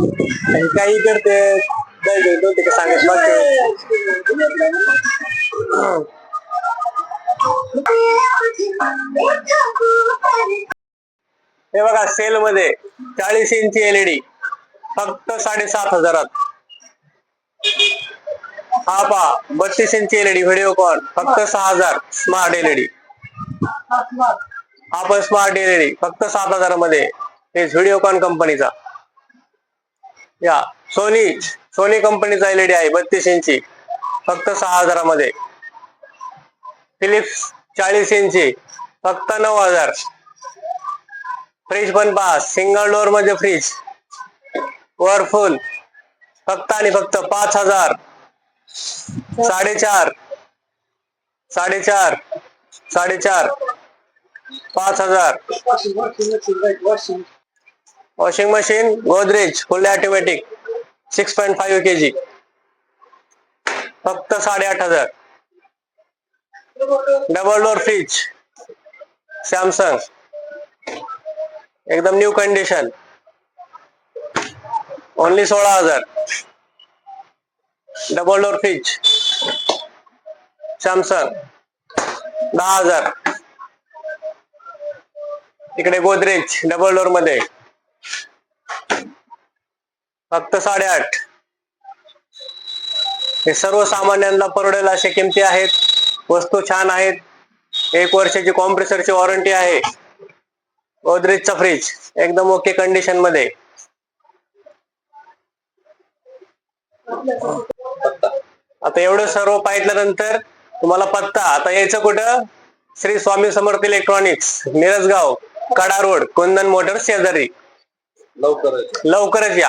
आणि काही करते. दोन ते सांगत हे बघा सेल मध्ये चाळीस इंची एलईडी फक्त साडेसात हजारात. हा पहा बत्तीस इंची एलईडी व्हिडिओ कॉन फक्त सहा हजार स्मार्ट एलईडी हा पण स्मार्ट एलईडी फक्त सात हजारामध्ये. हे व्हिडिओकॉन कंपनीचा या. सोनी सोनी कंपनीचा एलईडी आहे बत्तीस इंची. फक्त सहा हजारामध्ये. फिलिप्स चाळीस इंची फक्त नऊ हजार. फ्रीज पण पहा सिंगल डोअरमध्ये फ्रीज वरफुल फक्त आणि फक्त पाच हजार. साडेचार. साडेचार. साडेचार. पाच हजार. Washing machine Godrej full automatic six point five K G फक्त साडेआठ हजार. डबल डोअर फ्रीज सॅमसंग एकदम न्यू कंडिशन ओनली सोळा हजार. डबल डोअर फ्रीज सॅमसंग दहा हजार. इकडे गोदरेज डबल डोअरमध्ये. फक्त साडेआठ. हे सर्वसामान्यांना परवडेल अशा किमती आहेत. वस्तू छान आहेत. एक वर्षाची कॉम्प्रेसरची वॉरंटी आहे. गोदरेजचा फ्रीज एकदम ओके कंडिशनमध्ये. आता एवढं सर्व पाहिल्यानंतर तुम्हाला पत्ता. आता यायचं कुठं? Shri Swami Samarth electronics Mirajgaon Kada road Kundan motors शेजारी. लवकरच. लवकरच या.